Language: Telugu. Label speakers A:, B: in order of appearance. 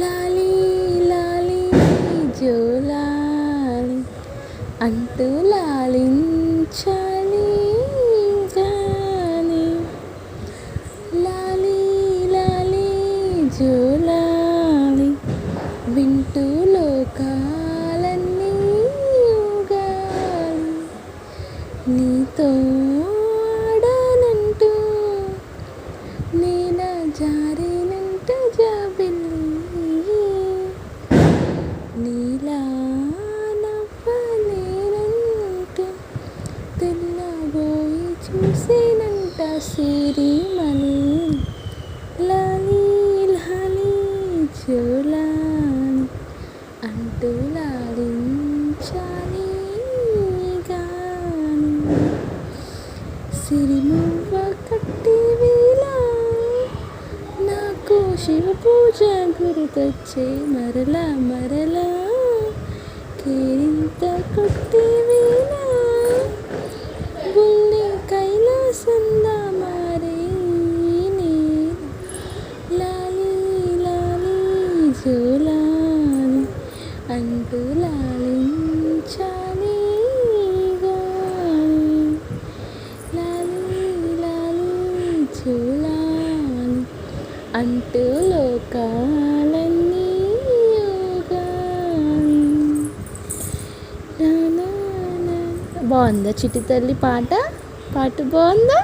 A: లాలి లాలి జోలాలి అంటూ లాలించాలి గాని. లాలి లాలి జోలాలి వింటూ లోకాలన్నీ ఊగాలి నీతో చూసేనంట సిరిమని లాలి లాలి చూలాని అంటూ లాలించాలి గాని. సిరిమువ్వ కట్టి వేళ నాకు శివ పూజ గుర్తొచ్చే మరలా మరలా కేరింత కొట్టి అంటూ లాలించాలి లాలి లాలి చూలాలి అంటూ లోకాలన్నీ యోగాలి. బాగుందా చిట్టి తల్లి పాట? పాట బాగుందా?